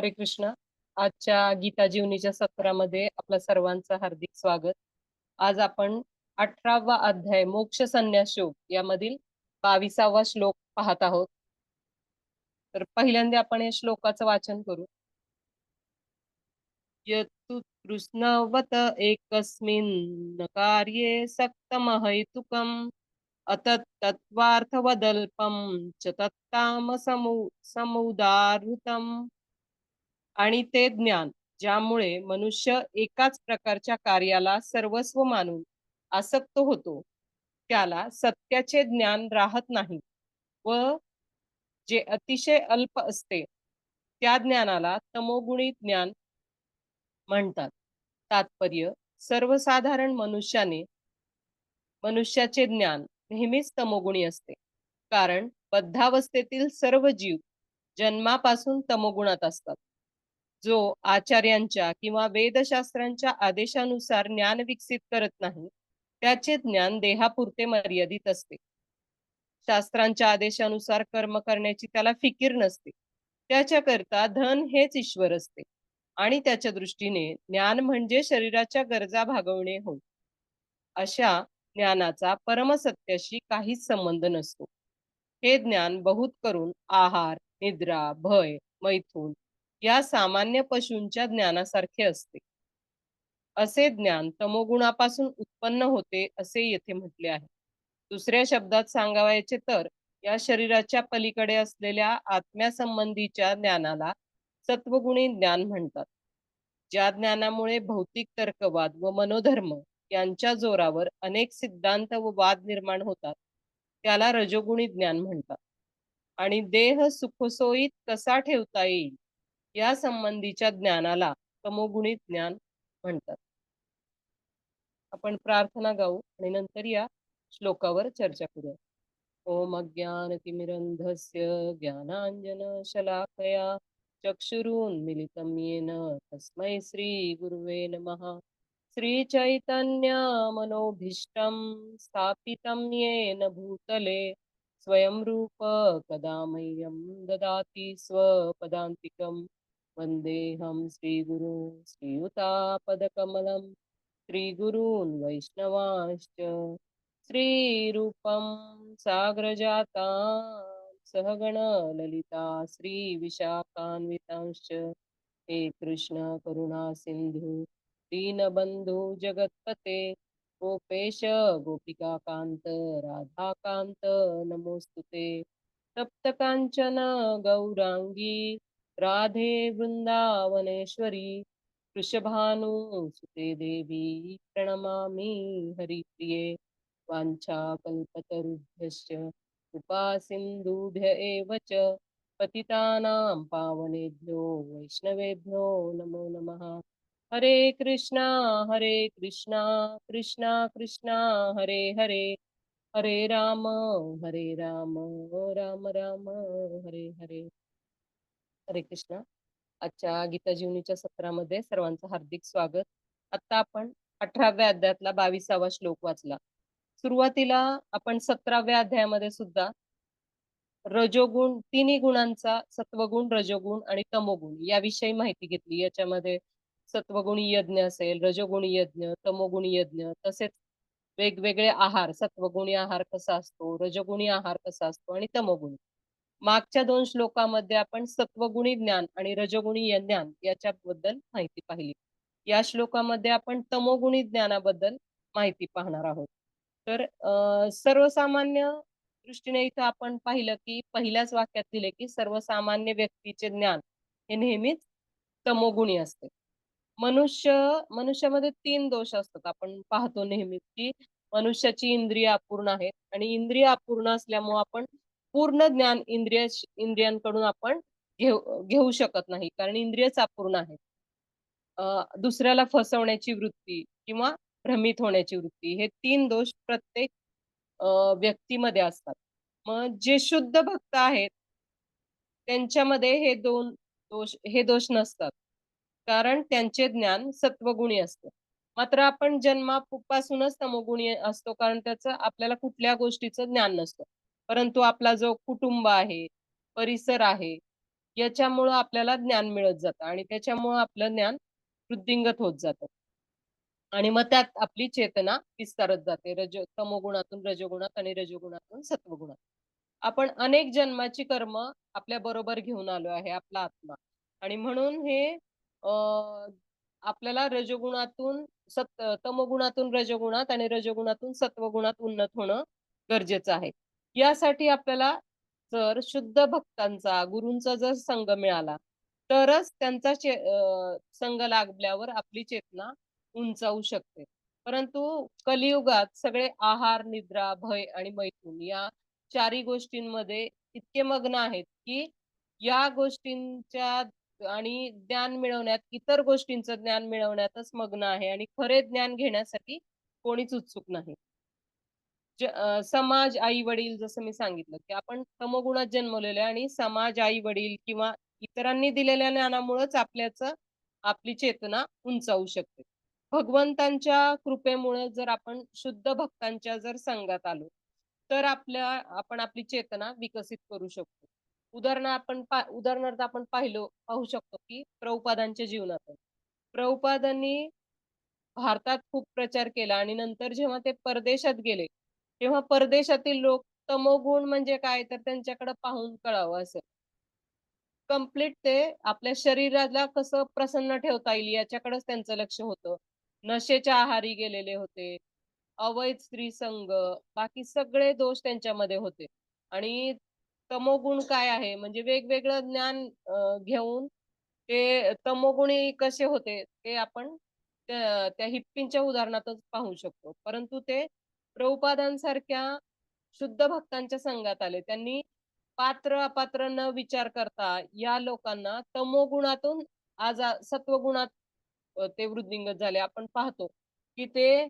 हरे कृष्ण आजच्या गीता जीवनीच्या सत्रामध्ये आपल्या सर्वांचं हार्दिक स्वागत. आज आपण अठरावा अध्याय मोक्ष संन्यास योग यामधील बावीसावा श्लोक पाहत आहोत. तर पहिल्यांदा आपण या श्लोकाचं वाचन करू. यत्तु कृष्णवत एकस्मिन् कार्ये सक्तमहैतुकम् अतत्तत्वार्थवदल्पं च तत्तामसमु समुदाहृतम्। आणि ते ज्ञान ज्यामुळे मनुष्य एकाच प्रकारच्या कार्याला सर्वस्व मानून आसक्त होतो त्याला सत्याचे ज्ञान राहत नाही व जे अतिशय अल्प असते त्या ज्ञानाला तमोगुणी ज्ञान म्हणतात. तात्पर्य सर्वसाधारण मनुष्याने मनुष्याचे ज्ञान नेहमीच तमोगुणी असते कारण बद्धावस्थेतील सर्व जीव जन्मापासून तमोगुणात असतात. जो आचार्यांच्या किंवा वेदशास्त्रांच्या आदेशानुसार ज्ञान विकसित करत नाही त्याचे ज्ञान देहापुरते मर्यादित असते. शास्त्रांच्या आदेशानुसार कर्म करण्याची त्याला फिकीर नसते. त्याच्याकरता धन हेच ईश्वर असते आणि त्याच्या दृष्टीने ज्ञान म्हणजे शरीराच्या गरजा भागवणे होय. अशा ज्ञानाचा परमसत्याशी काहीच संबंध नसतो. हे ज्ञान बहुत करून आहार निद्रा भय मैथून या सामान्य पशूंच्या ज्ञानासारखे असते. असे ज्ञान तमोगुणापासून उत्पन्न होते असे येथे म्हटले आहे. दुसऱ्या शब्दात सांगावायचे तर या शरीराच्या पलीकडे असलेल्या आत्म्यासंबंधीच्या ज्ञानाला सत्वगुणी ज्ञान म्हणतात. ज्या ज्ञानामुळे भौतिक तर्कवाद व मनोधर्म यांच्या जोरावर अनेक सिद्धांत व वाद निर्माण होतात त्याला रजोगुणी ज्ञान म्हणतात. आणि देह सुखसोयीत कसा ठेवता येईल? या संबंधीच्या ज्ञानाला तमोगुणी ज्ञान म्हणतात. आपण प्रार्थना गाऊ आणि नंतर या श्लोकावर चर्चा करूया. ओम अज्ञानतिमिरन्धस्य ज्ञानांजन शलाकया चक्षुरुन्मिलितं येन तस्मै श्रीगुरुवे नमः. श्रीचैतन्यमनोभीष्टं स्थापितं येन भूतले स्वयं रूप कदा मह्यं ददाति स्वपदान्तिकं वन्देऽहं श्रीगुरु श्रीयुतापदकमलं श्रीगुरून् वैष्णवांश्च श्रीरूपं साग्रजाता सहगण ललिता श्रीविशाखान्वितांश्च। हे कृष्ण करुणा सिन्धु दीनबन्धु जगत्पते गोपेश गोपिकाकान्त राधाकान्त नमोऽस्तु ते। सप्तकाञ्चन गौराङ्गी राधे वृन्दावनेश्वरी वृषभानुसुते देवी प्रणमामि हरिप्रिये वाञ्छाकल्पतरुभ्यश्च कृपासिन्धुभ्य एव च पतितानां पावनेभ्यो वैष्णवेभ्यो नमो नमः। हरे कृष्णा हरे कृष्णा कृष्णा कृष्णा हरे हरे। हरे राम हरे राम राम राम हरे हरे। हरे कृष्ण. आजच्या गीता जीवनीच्या सत्रामध्ये सर्वांचं हार्दिक स्वागत. आता आपण अठराव्या अध्यायातला बावीसावा श्लोक वाचला. सुरुवातीला आपण सतराव्या अध्यायामध्ये सुद्धा रजोगुण तिन्ही गुणांचा सत्वगुण रजोगुण आणि तमोगुण याविषयी माहिती घेतली. याच्यामध्ये सत्वगुणी यज्ञ असेल रजोगुणी यज्ञ तमोगुणी यज्ञ तसेच वेगवेगळे आहार सत्वगुणी आहार कसा असतो रजोगुणी आहार कसा असतो आणि तमोगुणी. मागच्या दोन श्लोकामध्ये आपण सत्वगुणी ज्ञान आणि रजगुणी ज्ञान याच्याबद्दल माहिती पाहिली. या श्लोकामध्ये आपण तमोगुणी ज्ञानाबद्दल माहिती पाहणार आहोत. तर सर्वसामान्य दृष्टीने इथं आपण पाहिलं की पहिल्याच वाक्यात दिले की सर्वसामान्य व्यक्तीचे ज्ञान हे नेहमीच तमोगुणी असते. मनुष्य मनुष्यामध्ये तीन दोष असतात. आपण पाहतो नेहमीच की मनुष्याची इंद्रिय अपूर्ण आहेत आणि इंद्रिय अपूर्ण असल्यामुळे आपण पूर्ण ज्ञान इंद्रिय इंद्रियांकडून आपण घेऊ घेऊ शकत नाही. कारण इंद्रियच अपूर्ण आहेत. दुसऱ्याला फसवण्याची वृत्ती किंवा भ्रमित होण्याची वृत्ती हे तीन दोष प्रत्येक व्यक्तीमध्ये असतात. मग जे शुद्ध भक्त आहेत त्यांच्यामध्ये हे दोन दोष हे दोष नसतात. कारण त्यांचे ज्ञान सत्वगुणी असते. मात्र आपण जन्मापासूनच तमोगुणी असतो कारण त्याचं आपल्याला कुठल्या गोष्टीचं ज्ञान नसतं. परंतु आपला जो कुटुंब आहे परिसर आहे याच्यामुळं आपल्याला ज्ञान मिळत जातं आणि त्याच्यामुळं आपलं ज्ञान वृद्धिंगत होत जातं. आणि मग त्यात आपली चेतना विस्तारत जाते. रज तमोगुणातून रजोगुणात आणि रजोगुणातून सत्वगुणात. आपण अनेक जन्माची कर्म आपल्या बरोबर घेऊन आलो आहे आपला आत्मा आणि म्हणून हे अ, आपल्याला रजोगुणातून सत तमोगुणातून रजोगुणात आणि रजोगुणातून सत्वगुणात उन्नत होणं गरजेचं आहे. यासाठी आपल्याला जर शुद्ध भक्तांचा, गुरूंचा जर संग मिळाला, तरच त्यांचा चे संग लागल्यावर आपली चेतना उंचावू शकते. परंतु कलियुगात सगळे आहार, निद्रा, भय आणि मैथून या चारी गोष्टींमध्ये इतके मग्न आहेत, की या गोष्टींच्या आणि ज्ञान मिळवण्यात, इतर गोष्टींचं ज्ञान मिळवण्यातच मग्न आहे आणि खरे ज्ञान घेण्यासाठी कोणीच उत्सुक नाही. समाज, आई-वडील जसं मी सांगितलं, की आपण तमोगुणात जन्मलेलो आणि समाज, आई-वडील किंवा इतरांनी दिलेल्या ज्ञानामुळेच आपल्याच आपली चेतना उंचावू शकते. भगवंतांच्या कृपेमुळे जर आपण शुद्ध भक्तांच्या जर संघात आलो, तर आपल्या आपण आपली चेतना विकसित करू शकतो. उदाहरण आपण उदाहरणार्थ आपण पाहिलो पाहू शकतो, की प्रौपादांच्या जीवनात. प्रौपादांनी भारतात खूप प्रचार केला आणि नंतर जेव्हा ते परदेशात गेले, तेव्हा परदेशातील लोक तमोगुण म्हणजे काय तर त्यांच्याकडे पाहून कळावं असं. कंप्लीट ते आपल्या शरीराला कसं प्रसन्न ठेवता येईल याच्याकडेच त्यांचं लक्ष होतं. नशेच्या आहारी गेलेले होते. अवैध स्त्री संघ बाकी सगळे दोष त्यांच्यामध्ये होते. आणि तमोगुण काय आहे म्हणजे वेगवेगळं ज्ञान घेऊन ते तमोगुणी कसे होते ते आपण त्या त्या हिप्पींच्या उदाहरणातच पाहू शकतो. परंतु ते प्रभुपादांसारख्या शुद्ध भक्तांच्या संघात आले. त्यांनी पात्र-अपात्र न विचार करता या लोकांना तमोगुणातून आज सत्वगुणात ते वृद्धिंगत झाले. आपण पाहतो, की ते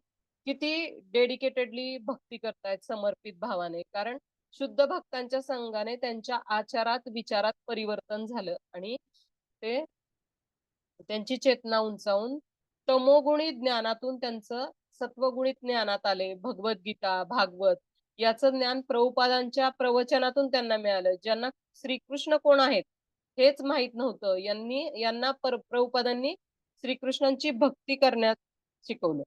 किती डेडिकेटेडली भक्ती करतायत समर्पित भावाने. कारण शुद्ध भक्तांच्या संघाने त्यांच्या आचारात, विचारात परिवर्तन झालं आणि ते त्यांची चेतना उंचावून तमोगुणी ज्ञानातून त्यांचं सत्वगुणित ज्ञानात आले. भगवद्गीता, भागवत याचं ज्ञान प्रभुपादांच्या प्रवचनातून त्यांना मिळालं. ज्यांना श्रीकृष्ण कोण आहेत हेच माहीत नव्हतं. यांनी यांना पर प्रभुपादांनी श्रीकृष्णांची भक्ती करण्यात शिकवलं.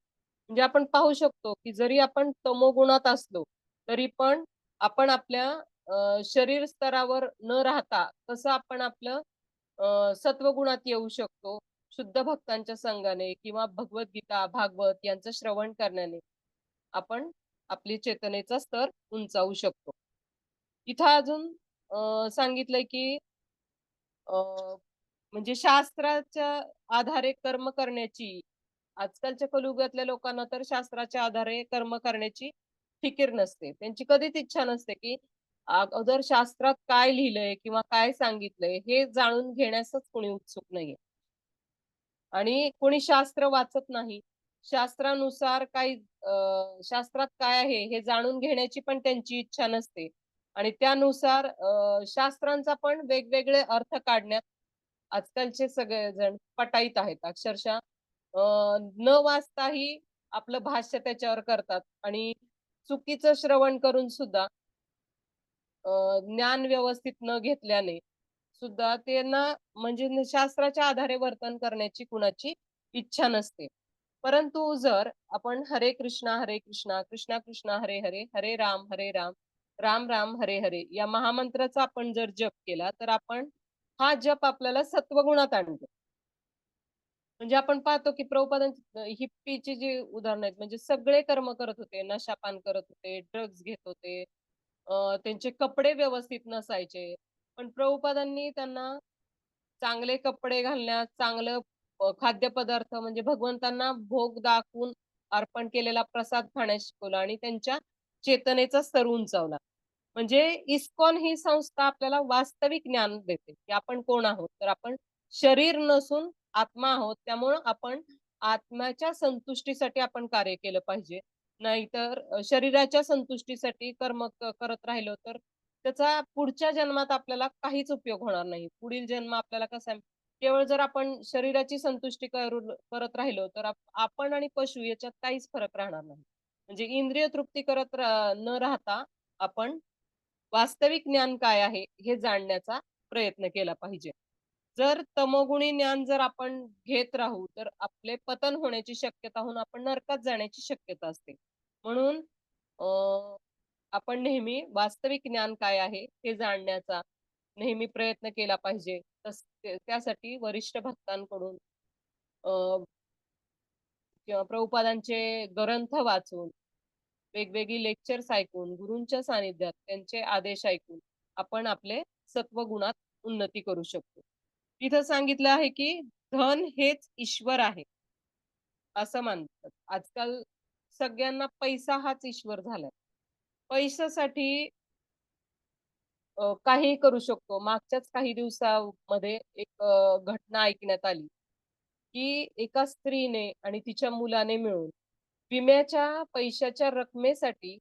म्हणजे आपण पाहू शकतो, की जरी आपण तमोगुणात असलो, तरी पण आपण आपल्या शरीर स्तरावर न राहता कसं आपण आपलं सत्वगुणात येऊ शकतो. शुद्ध भक्तांच्या संगाने किंवा भगवद्गीता, भागवत यांचं श्रवण करण्याने आपण आपली चेतनेचा स्तर उंचावू शकतो. इथं अजून सांगितलंय की म्हणजे शास्त्राच्या आधारे कर्म करण्याची आजकालच्या कलियुगातल्या लोकांना तर शास्त्राच्या आधारे कर्म करण्याची फिकीर नसते. त्यांची कधीच इच्छा नसते, की अगोदर शास्त्रात काय लिहिलंय किंवा काय सांगितलंय हे जाणून घेण्यासच कोणी उत्सुक नाहीये. आणि कोणी शास्त्र वाचत नाही. शास्त्रानुसार काही अ, शास्त्रात काय आहे हे जाणून घेण्याची पण त्यांची इच्छा नसते. आणि त्यानुसार शास्त्रांचा पण वेगवेगळे अर्थ काढण्यात आजकालचे सगळेजण पटाईत आहेत. अक्षरशः न वाचताही आपलं भाष्य त्याच्यावर करतात आणि चुकीचं श्रवण करून सुद्धा ज्ञान व्यवस्थित न घेतल्याने सुद्धा त्यांना म्हणजे शास्त्राच्या आधारे वर्तन करण्याची कुणाची इच्छा नसते. परंतु जर आपण हरे कृष्णा, हरे कृष्णा, कृष्णा कृष्णा, हरे हरे, हरे राम, हरे राम, राम राम, हरे हरे या महामंत्राचा आपण जर जप केला, तर आपण हा जप आपल्याला सत्वगुणात आणतो. म्हणजे आपण पाहतो, की प्रभुपादांची हिप्पीची जी उदाहरणं आहेत, म्हणजे सगळे कर्म करत होते. नशापान करत होते, ड्रग्ज घेत होते. त्यांचे कपडे व्यवस्थित नसायचे. पण प्रभुपादांनी त्यांना चांगले कपडे घालण्यास, चांगलं खाद्यपदार्थ म्हणजे भगवंतांना भोग दाखवून अर्पण केलेला प्रसाद खाण्यास शिकवला आणि त्यांच्या चेतनेचा स्तर उंचावला. म्हणजे इस्कॉन ही संस्था आपल्याला वास्तविक ज्ञान देते, की आपण कोण आहोत. तर आपण शरीर नसून आत्मा आहोत. त्यामुळं आपण आत्म्याच्या संतुष्टीसाठी आपण कार्य केलं पाहिजे. नाहीतर शरीराच्या संतुष्टीसाठी कर्म करत राहिलो तर त्याचा पुढच्या जन्मात आपल्याला काहीच उपयोग होणार नाही. पुढील जन्म आपल्याला कसा आहे, केवळ जर आपण शरीराची संतुष्टी करून करत राहिलो, तर आपण आणि पशु याच्यात काहीच फरक राहणार नाही. म्हणजे इंद्रिय तृप्ती करत न राहता आपण वास्तविक ज्ञान काय आहे हे जाणण्याचा प्रयत्न केला पाहिजे. जर तमोगुणी ज्ञान जर आपण घेत राहू, तर आपले पतन होण्याची शक्यता होऊन आपण नरकात जाण्याची शक्यता असते. म्हणून अ, आपण नेहमी वास्तविक ज्ञान काय आहे हे जाणण्याचा नेहमी प्रयत्न केला पाहिजे. तस त्यासाठी वरिष्ठ भक्तांकडून किंवा प्रभुपादांचे ग्रंथ वाचून, वेगवेगळी लेक्चर्स ऐकून, गुरूंच्या सानिध्यात त्यांचे आदेश ऐकून आपण आपले सत्वगुणात उन्नती करू शकतो. तिथं सांगितलं आहे, की धन हेच ईश्वर आहे. असं मानतात. आजकाल सगळ्यांना पैसा हाच ईश्वर झालाय. पैशासाठी काही काहीही करू शकतो. मागच्याच काही दिवसामध्ये एक घटना ऐकण्यात आली, की एका स्त्रीने आणि तिच्या मुलाने मिळून विम्याच्या पैशाच्या रकमेसाठी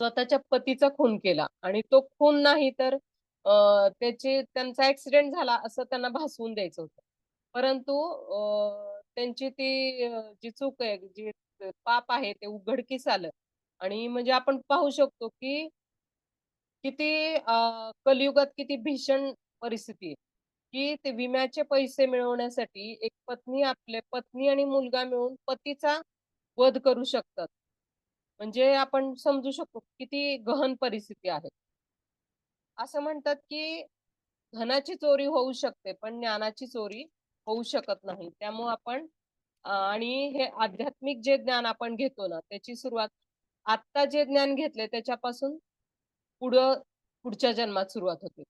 स्वतःच्या पतीचा खून केला आणि तो खून नाही तर त्याचे त्याची त्यांचा ऍक्सिडेंट झाला असं त्यांना भासवून द्यायचं होतं. परंतु त्यांची ती जी चूक आहे, जी पाप आहे ते उघडकीस आलं आणि म्हणजे आपण पाहू शकतो, की किती कलियुगात किती भीषण परिस्थिती आहे, की ते विम्याचे पैसे मिळवण्यासाठी एक पत्नी आपले पत्नी आणि मुलगा मिळून पतीचा वध करू शकतात. म्हणजे आपण समजू शकतो किती गहन परिस्थिती आहे. असं म्हणतात, की धनाची चोरी होऊ शकते, पण ज्ञानाची चोरी होऊ शकत नाही. त्यामुळे आपण आणि हे आध्यात्मिक जे ज्ञान आपण घेतो ना, त्याची सुरुवात आत्ता जे ज्ञान घेतले त्याच्यापासून पुढं पुढच्या जन्मात सुरुवात होते.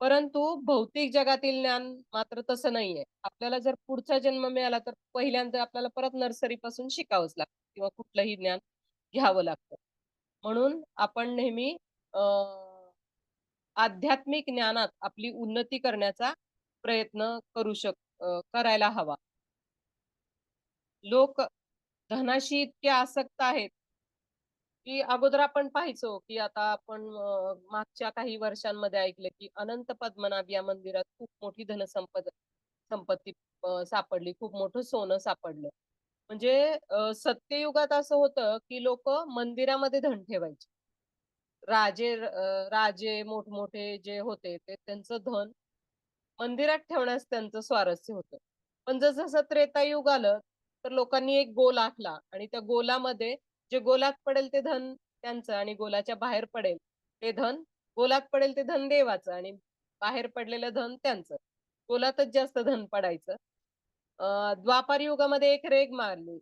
परंतु भौतिक जगातील ज्ञान मात्र तसं नाहीये. आपल्याला जर पुढचा जन्म मिळाला, तर पहिल्यांदा आपल्याला परत नर्सरीपासून शिकावंच लागतं किंवा कुठलंही ज्ञान घ्यावं लागतं. म्हणून आपण नेहमी आध्यात्मिक ज्ञानात आपली उन्नती करण्याचा प्रयत्न करू शक करायला हवा. लोक धनाशी इतके आसक्त आहेत, की अगोदर आपण पाहायचो, की आता आपण मागच्या काही वर्षांमध्ये ऐकलं, की अनंत पद्मनाभ या मंदिरात खूप मोठी धनसंपद संपत्ती सापडली. खूप मोठं सोनं सापडलं. म्हणजे सत्ययुगात असं होतं, की लोक मंदिरामध्ये धन ठेवायचे. राजे राजे मोठमोठे जे होते, ते त्यांचं धन मंदिरात ठेवण्यास त्यांचं स्वारस्य होतं. पण जसं-जसं त्रेतायुग आलं, तर लोकांनी एक गोल आखला आणि त्या गोलामध्ये जे गोलात पडेल ते धन त्यांचं आणि गोलाच्या बाहेर पडेल ते धन गोलात पडेल ते धन देवाचं आणि बाहेर पडलेलं धन त्यांचं. गोलातच जास्त धन पडायचं. द्वापार युगामध्ये एक रेग मारली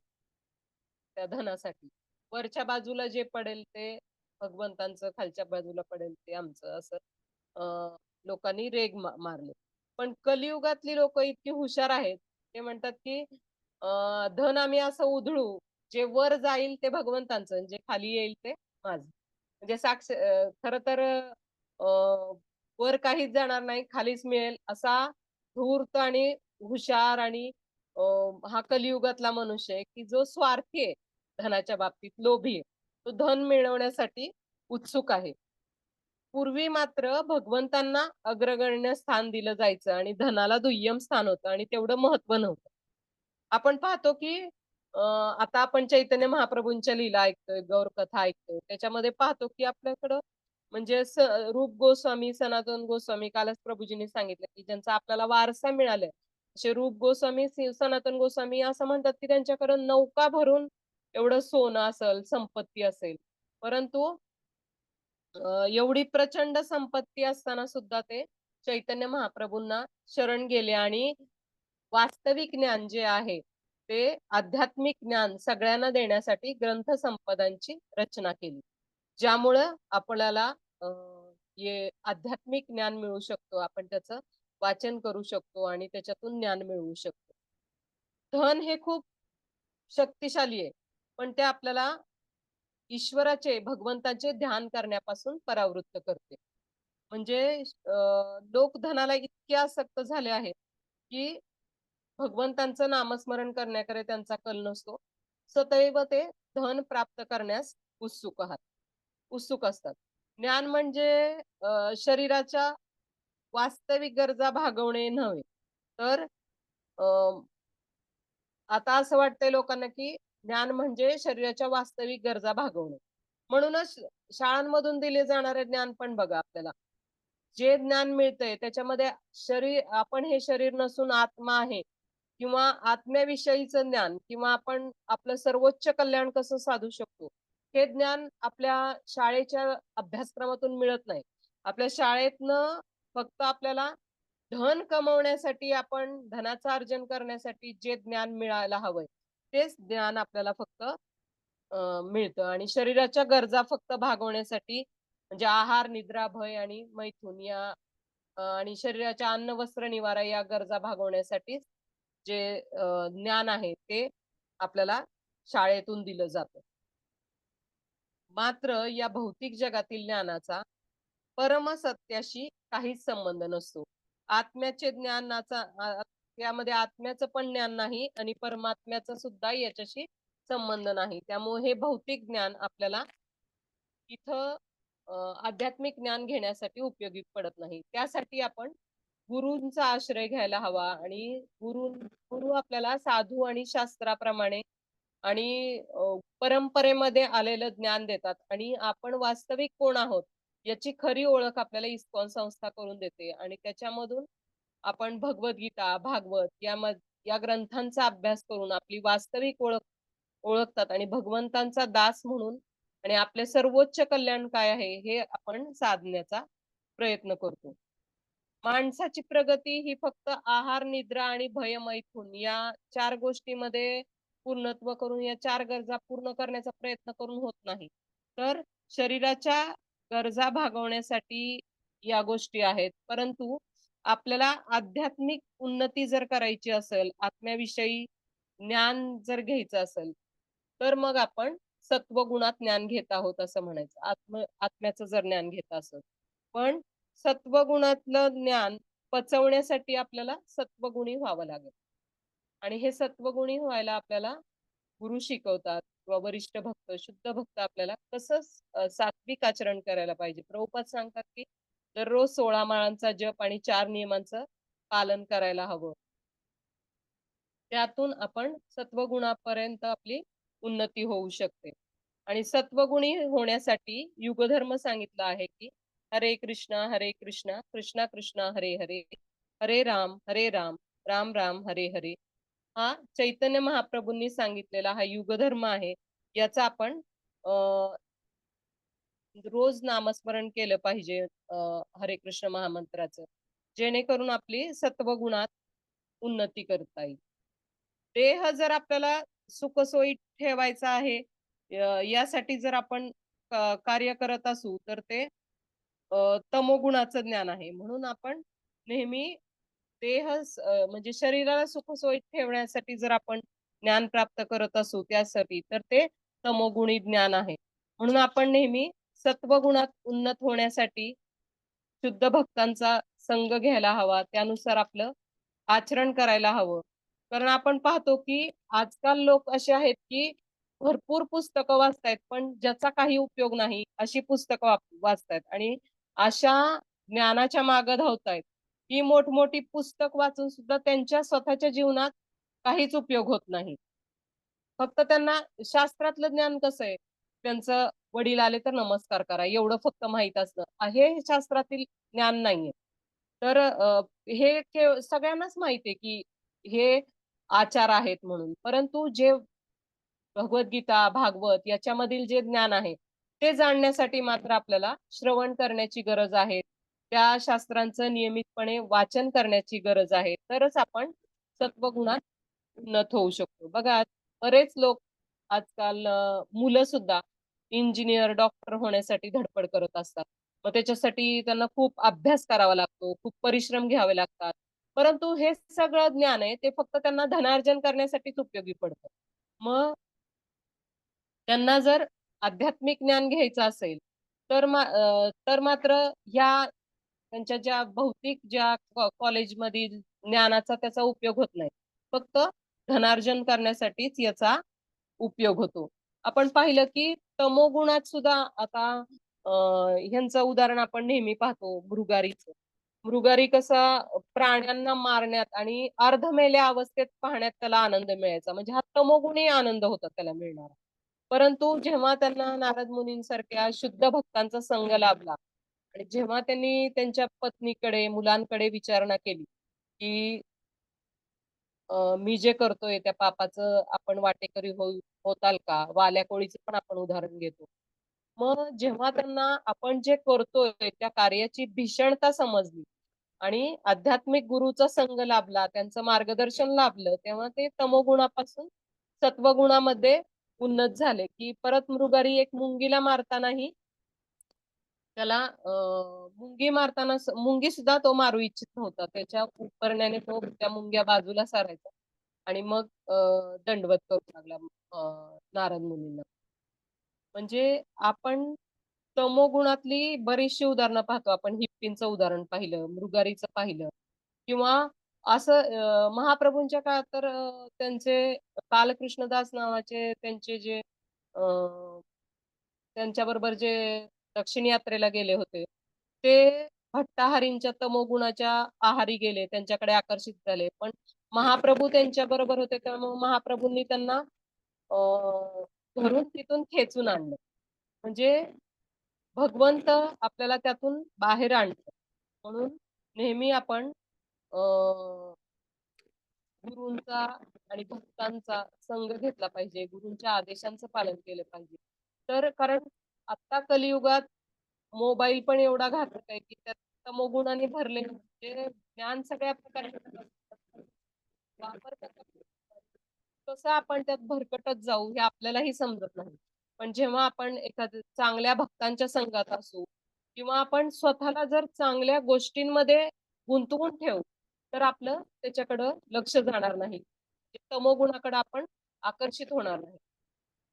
त्या धनासाठी. वरच्या बाजूला जे पडेल ते भगवंतांचं, खालच्या बाजूला पडेल ते आमचं असं लोकांनी रेग मा मारले. पण कलियुगातली लोक इतकी हुशार आहेत, ते म्हणतात की धन आम्ही असं उधळू, जे वर जाईल ते भगवंतांचं जे खाली येईल ते माझं. म्हणजे साक्ष खर तर वर काहीच जाणार नाही, खालीच मिळेल असा धूर्त आणि हुशार आणि हा कलियुगातला मनुष्य आहे, की जो स्वार्थी आहे धनाच्या बाबतीत, लोभी आहे. तो धन मिळवण्यासाठी उत्सुक आहे. पूर्वी मात्र भगवंतांना अग्रगण्य स्थान दिलं जायचं आणि धनाला दुय्यम स्थान होतं आणि तेवढं महत्त्व नव्हतं. आपण पाहतो की आता आपण चैतन्य महाप्रभूंच्या लीला ऐकतोय, गौरकथा ऐकतोय. त्याच्यामध्ये पाहतो की आपल्याकडं म्हणजे रूप गोस्वामी, सनातन गोस्वामी कालच प्रभूजींनी सांगितलं की ज्यांचा आपल्याला वारसा मिळालाय. असे रूप गोस्वामी, सनातन गोस्वामी असं म्हणतात की त्यांच्याकडे नौका भरून एवढं सोनं असेल, संपत्ती असेल. परंतु एवढी प्रचंड संपत्ती असताना सुद्धा ते चैतन्य महाप्रभूंना शरण गेले आणि वास्तविक ज्ञान जे आहे, ते आध्यात्मिक ज्ञान सगळ्यांना देण्यासाठी ग्रंथसंपदांची रचना केली. ज्यामुळं आपल्याला अ, आध्यात्मिक ज्ञान मिळू शकतो. आपण त्याचं वाचन करू शकतो आणि त्याच्यातून ज्ञान मिळवू शकतो. धन हे खूप शक्तिशाली आहे. पण ते आपल्याला ईश्वराचे, भगवंताचे ध्यान करण्यापासून परावृत्त करते. म्हणजे लोक धनाला इतके आसक्त झाले आहेत, की भगवंतांचं नामस्मरण करण्याकडे त्यांचा कल नसतो. सदैव ते धन प्राप्त करण्यास उत्सुक आहात उत्सुक असतात. ज्ञान म्हणजे शरीराच्या वास्तविक गरजा भागवणे नव्हे, तर आता असं वाटतंय लोकांना, की ज्ञान म्हणजे शरीराच्या वास्तविक गरजा भागवणे. म्हणूनच शाळांमधून दिले जाणारे ज्ञान पण बघा आपल्याला. जे ज्ञान मिळतंय त्याच्यामध्ये शरीर आपण हे शरीर नसून आत्मा आहे किंवा आत्म्याविषयीचं ज्ञान किंवा आपण आपलं सर्वोच्च कल्याण कसं साधू शकतो हे ज्ञान आपल्या शाळेच्या अभ्यासक्रमातून मिळत नाही. आपल्या शाळेतनं फक्त आपल्याला धन कमवण्यासाठी आपण धनाचं अर्जन करण्यासाठी जे ज्ञान मिळायला हवंय तेच ज्ञान आपल्याला फक्त मिळतं. आणि शरीराच्या गरजा फक्त भागवण्यासाठी म्हणजे आहार निद्रा भय आणि मैथून या आणि शरीराच्या अन्न वस्त्र निवारा या गरजा भागवण्यासाठी जे ज्ञान आहे ते आपल्याला शाळेतून दिलं जातं. मात्र या भौतिक जगातील ज्ञानाचा परमसत्याशी काहीच संबंध नसतो. आत्म्याचे ज्ञानाचा यामध्ये आत्म्याचं पण ज्ञान नाही आणि परमात्म्याचा सुद्धा याच्याशी संबंध नाही. त्यामुळे हे भौतिक ज्ञान आपल्याला इथं आध्यात्मिक ज्ञान घेण्यासाठी उपयोगी पडत नाही. त्यासाठी आपण गुरूंचा आश्रय घ्यायला हवा आणि गुरु गुरु आपल्याला साधू आणि शास्त्राप्रमाणे आणि परंपरेमध्ये आलेलं ज्ञान देतात आणि आपण वास्तविक कोण आहोत याची खरी ओळख आपल्याला इस्कॉन संस्था करून देते आणि त्याच्यामधून आपण भगवद्गीता भागवत या या ग्रंथांचा अभ्यास करून आपली वास्तविक ओळख ओळखतात आणि भगवंतांचा दास म्हणून आणि आपले सर्वोच्च कल्याण काय आहे हे आपण साधण्याचा प्रयत्न करतो. माणसाची प्रगती ही फक्त आहार निद्रा आणि भय मैथून या चार गोष्टीमध्ये पूर्णत्व करून या चार गरजा पूर्ण करण्याचा प्रयत्न करून होत नाही. तर शरीराच्या गरजा भागवण्यासाठी या गोष्टी आहेत. परंतु आपल्याला आध्यात्मिक उन्नती जर करायची असेल आत्म्याविषयी ज्ञान जर घ्यायचं असेल तर मग आपण सत्वगुणात ज्ञान घेत आहोत असं म्हणायचं. आत्म आत्म्याचं जर ज्ञान घेत असेल पण सत्वगुणातलं ज्ञान पचवण्यासाठी आपल्याला सत्वगुणी व्हावं लागेल. आणि हे सत्वगुणी व्हायला आपल्याला गुरु शिकवतात किंवा वरिष्ठ भक्त शुद्ध भक्त आपल्याला कसं सात्विक आचरण करायला पाहिजे. प्रभुपाद सांगतात की दररोज सोळा माळांचा जप आणि चार नियमांचं पालन करायला हवं. त्यातून आपण सत्वगुणापर्यंत आपली उन्नती होऊ शकते. आणि सत्वगुणी होण्यासाठी युगधर्म सांगितलं आहे की हरे कृष्णा हरे कृष्णा कृष्णा कृष्णा हरे हरे हरे राम हरे राम राम राम हरे हरे. हा चैतन्य महाप्रभूंनी सांगितलेला हा युगधर्म आहे याचा आपण रोज नामस्मरण केलं पाहिजे हरे कृष्ण महामंत्राचं. जेणेकरून आपली सत्वगुणात उन्नती करता येईल. देह जर आपल्याला सुखसोयी ठेवायचा आहे यासाठी जर आपण कार्य करत असू तर ते तमोगुणाचं ज्ञान आहे. म्हणून आपण नेहमी देह म्हणजे शरीराला सुखसोयी ठेवण्यासाठी जर आपण ज्ञान प्राप्त करत असू त्यासाठी तर ते तमोगुणी ज्ञान आहे. म्हणून आपण नेहमी सत्वगुणात उन्नत होण्यासाठी शुद्ध भक्तांचा संघ घ्यायला हवा. त्यानुसार आपलं आचरण करायला हवं. कारण आपण पाहतो की आजकाल लोक असे आहेत की भरपूर पुस्तकं वाचतायत पण ज्याचा काही उपयोग नाही अशी पुस्तकं वाचतायत. आणि अशा ज्ञानाच्या मागे धावतायत. ही मोठमोठी पुस्तक वाचून सुद्धा त्यांच्या स्वतःच्या जीवनात काहीच उपयोग होत नाही. फक्त त्यांना शास्त्रातलं ज्ञान कसं आहे? त्यांचं वडील आले तर नमस्कार करा. एवढं फक्त माहीत असणं. हे शास्त्रातील ज्ञान नाहीये. तर हे के- सगळ्यांनाच माहितीये की हे आचार आहेत म्हणून. परंतु जे भगवद्गीता भागवत याच्यामधील जे ज्ञान आहे ते जाणण्यासाठी मात्र आपल्याला श्रवण करण्याची गरज आहे. त्या शास्त्रांचं नियमितपणे वाचन करण्याची गरज आहे. तरच आपण सत्वगुणात उन्नत होऊ शकतो. बघा बरेच लोक आजकाल मुलं सुद्धा इंजिनियर डॉक्टर होण्यासाठी धडपड करत असतात. मग त्याच्यासाठी त्यांना खूप अभ्यास करावा लागतो खूप परिश्रम घ्यावे लागतात. परंतु हे सगळं ज्ञान आहे ते फक्त त्यांना धनार्जन करण्यासाठीच उपयोगी पडतं. मग त्यांना जर आध्यात्मिक ज्ञान घ्यायचं असेल तर मा तर मात्र ह्या त्यांच्या ज्या भौतिक ज्या कॉलेजमधील ज्ञानाचा त्याचा उपयोग होत नाही. फक्त धनार्जन करण्यासाठीच याचा उपयोग होतो. आपण पाहिलं की तमोगुणात सुद्धा आता ह्यांचं उदाहरण आपण नेहमी पाहतो मृगारीचं. मृगारी कसा प्राण्यांना मारण्यात आणि अर्धमेल्या अवस्थेत पाहण्यात त्याला आनंद मिळायचा. म्हणजे हा तमोगुणी आनंद होता त्याला मिळणारा. परंतु जेव्हा त्यांना नारद मुनींसारख्या शुद्ध भक्तांचा संग लाभला आणि जेव्हा त्यांनी त्यांच्या पत्नीकडे, मुलांकडे विचारणा केली, की मी जे करतोय त्या पापाचं आपण वाटेकरी हो होताल का? वाल्या कोळीचं पण आपण उदाहरण घेतो. मग जेव्हा त्यांना आपण जे करतोय त्या कार्याची भीषणता समजली आणि आध्यात्मिक गुरुचा संग लाभला, त्यांचं मार्गदर्शन लाभलं, तेव्हा ते तमोगुणापासून सत्वगुणामध्ये उन्नत झाले, की परत मृगारी एक मुंगीला मारतानाही त्याला अ, मुंगी मारताना मुंगी सुद्धा तो मारू इच्छित नव्हता. त्याच्या उपरण्याने तो त्या मुंग्या बाजूला सारायचा आणि मग दंडवत करू लागला नारद मुलींना म्हणजे आपण तमोगुणातली बरीचशी उदाहरणं पाहतो. आपण हिप्पींचं उदाहरण पाहिलं, मृगारीचं पाहिलं किंवा असं महाप्रभूंच्या काळात तर त्यांचे बालकृष्णदास नावाचे त्यांचे जे त्यांच्याबरोबर जे दक्षिण यात्रेला गेले होते, ते भट्टाहारींच्या तमोगुणाच्या आहारी गेले, त्यांच्याकडे आकर्षित झाले. पण महाप्रभू त्यांच्या बरोबर होते, त्यामुळे महाप्रभूंनी त्यांना घरून तिथून खेचून आणलं. म्हणजे भगवंत आपल्याला त्यातून बाहेर आणतो. म्हणून नेहमी आपण गुरूंचा आणि भक्तांचा संग घेतला पाहिजे. गुरूंच्या आदेशांचं पालन केलं पाहिजे. तर कारण आता कलियुगात मोबाईल पण एवढा घातक आहे, की त्यात तमोगुणाने भरले म्हणजे ज्ञान सगळ्या प्रकारचे वापर कसं आपण त्यात भरकटत जाऊ हे आपल्यालाही समजत नाही. पण जेव्हा आपण एखाद्या चांगल्या भक्तांच्या संघात असू किंवा आपण स्वतःला जर चांगल्या गोष्टींमध्ये गुंतवून ठेवू, तर आपलं त्याच्याकडं लक्ष जाणार नाही. म्हणजे तमोगुणाकडे आपण आकर्षित होणार नाही.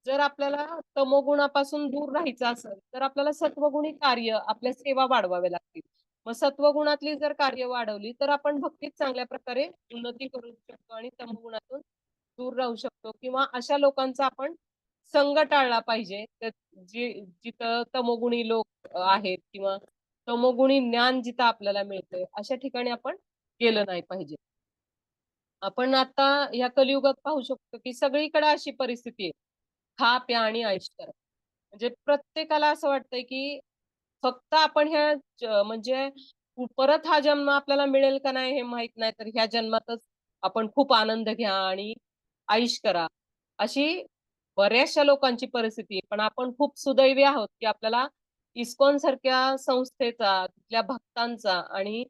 जर आपल्याला तमोगुणापासून दूर राहायचं असेल, तर आपल्याला सत्वगुणी कार्य, आपल्या सेवा वाढवाव्या लागतील. मग सत्वगुणातली जर कार्य वाढवली, तर आपण भक्तीत चांगल्या प्रकारे उन्नती करू शकतो आणि तमोगुणातून दूर राहू शकतो किंवा अशा लोकांचा आपण संग टाळला पाहिजे. जिथं तमोगुणी लोक आहेत किंवा तमोगुणी ज्ञान जिथं आपल्याला मिळतंय, अशा ठिकाणी आपण गेलं नाही पाहिजे. आपण आता या कलियुगात पाहू शकतो, की सगळीकडे अशी परिस्थिती आहे. खा, प्या आणि ऐश करा. म्हणजे प्रत्येकाला असं वाटतंय, की फक्त आपण ह्या म्हणजे परत हा जन्म आपल्याला मिळेल का नाही हे माहीत नाही. तर ह्या जन्मातच आपण खूप आनंद घ्या आणि आयुष करा. अशी बऱ्याचशा लोकांची परिस्थिती आहे. पण आपण खूप सुदैवी आहोत, की आपल्याला इस्कॉन सारख्या संस्थेचा, तिथल्या भक्तांचा आणि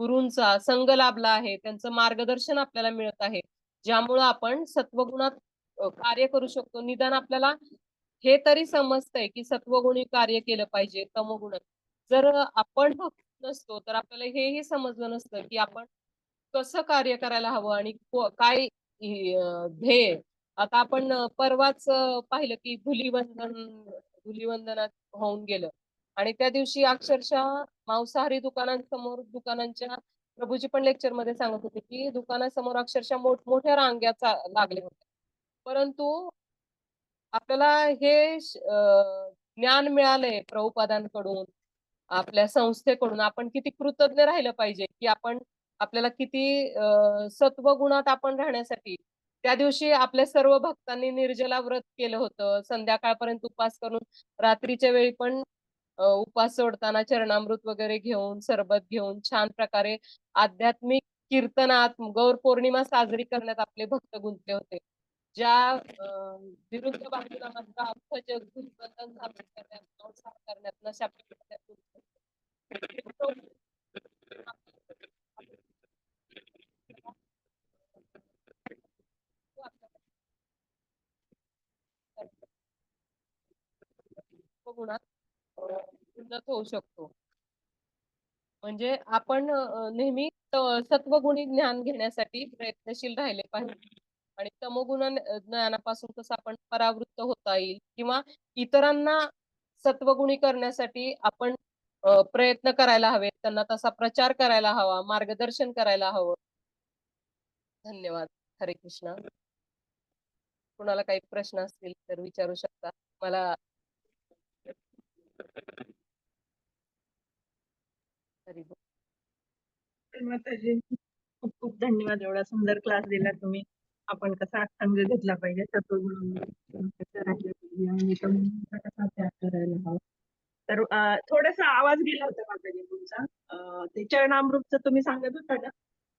गुरूंचा संग लाभला आहे. त्यांचं मार्गदर्शन आपल्याला मिळत आहे. ज्यामुळं आपण सत्वगुणात कार्य करू शकतो. निदान आपल्याला हे तरी समजतंय, की सत्वगुणी कार्य केलं पाहिजे, तमोगुण जर आपण भक्त नसतो, तर आपल्याला हेही समजलं नसतं, की आपण कसं कार्य करायला हवं आणि काय ध्येय. आता आपण परवाच पाहिलं, की धुलीवंदन धुलीवंदनात होऊन गेलं आणि त्या दिवशी अक्षरशः मांसाहारी दुकानांसमोर दुकानांच्या प्रभूजी पण लेक्चरमध्ये सांगत होते, की दुकानासमोर अक्षरशः मोठमोठ्या रांगा चा लागल्या होत्या. परंतु आपल्याला हे ज्ञान मिळालंय प्रभुपादांकडून, आपल्या संस्थेकडून. आपण किती कृतज्ञ राहिलं पाहिजे, की आपण आपल्याला किती सत्व गुणात आपण राहण्यासाठी त्या दिवशी आपल्या सर्व भक्तांनी निर्जला व्रत केलं होतं. संध्याकाळपर्यंत उपास करून रात्रीच्या वेळी पण उपास उपवास सोडताना चरणामृत वगैरे घेऊन, सरबत घेऊन छान प्रकारे आध्यात्मिक कीर्तनात गौर पौर्णिमा साजरी करण्यात आपले भक्त गुंतले होते. ज्या विरुद्ध बाजूला मात्र जग करण्यात, करण्यात, नशा गुणात होऊ शकतो. म्हणजे आपण नेहमी सत्वगुणी ज्ञान घेण्यासाठी प्रयत्नशील राहिले पाहिजे आणि तमोगुण ज्ञानापासून कसं आपण परावृत्त होता येईल किंवा इतरांना सत्वगुणी करण्यासाठी आपण प्रयत्न करायला हवे त्यांना तसा प्रचार करायला हवा, मार्गदर्शन करायला हवं. धन्यवाद. हरे कृष्ण. कुणाला काही प्रश्न असतील तर विचारू शकता. मला माताजी खूप खूप धन्यवाद एवढा सुंदर क्लास दिला तुम्ही. आपण कसा संघ घेतला पाहिजे कसं त्याग करायला हवा तर थोडासा आवाज गेला होता माताजी तुमचा. ते चरणामृतचं तुम्ही सांगत होता ना?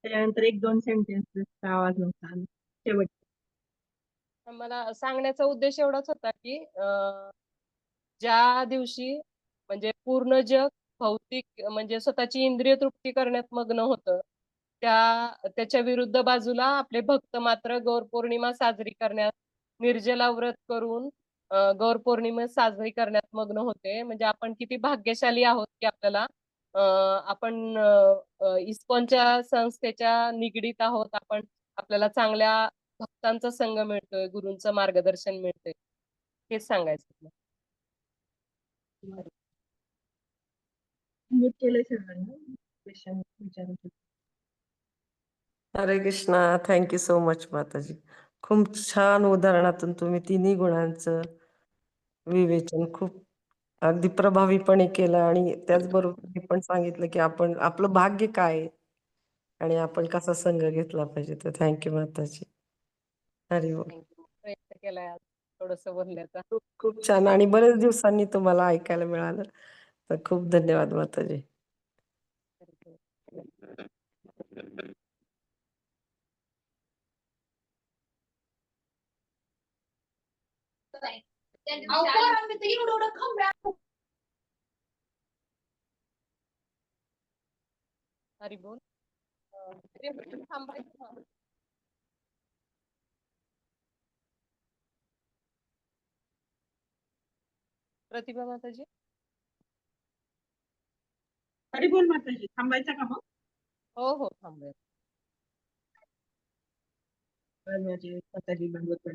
त्याच्यानंतर एक दोन सेंटेन्सचा आवाज नव्हता. शेवट. मला सांगण्याचा उद्देश एवढाच होता की अं, ज्या दिवशी म्हणजे पूर्ण जग भौतिक म्हणजे स्वतःची इंद्रिय तृप्ती करण्यात मग्न होतं त्या त्याच्या विरुद्ध बाजूला आपले भक्त मात्र गौर पौर्णिमा साजरी करण्यात निर्जला व्रत करून गौरपौर्णिमा गौर पौर्णिमा साजरी करण्यात मग्न होते. म्हणजे आपण किती भाग्यशाली आहोत की आपल्याला आपण इस्कॉनच्या संस्थेच्या निगडीत आहोत. आपण आपल्याला चांगल्या भक्तांचा संग मिळतोय गुरूंचं मार्गदर्शन मिळतंय. हेच सांगायचं म्यूट केलंय सगळ्यांना क्वेश्चन विचारू शकतो हरे कृष्णा थँक्यू सो मच माताजी खूप छान उदाहरणातून तुम्ही तिन्ही गुणांचं विवेचन खूप अगदी प्रभावीपणे केलं आणि त्याचबरोबर हे पण सांगितलं की आपण आपलं भाग्य काय आहे आणि आपण कसा संघ घेतला पाहिजे तर थँक्यू माताजी हरि बोल Thank you. प्रयत्न केलाय आज थोडस बोलण्याचा खूप खूप छान आणि बरेच दिवसांनी तुम्हाला ऐकायला मिळालं. तर खूप धन्यवाद माताजी. हरी बोल. थांबायचं. प्रतिभा माताजी? हरी बोल माताजी थांबायचा का मग? हो हो थांबूया. माझे माताजी भागवत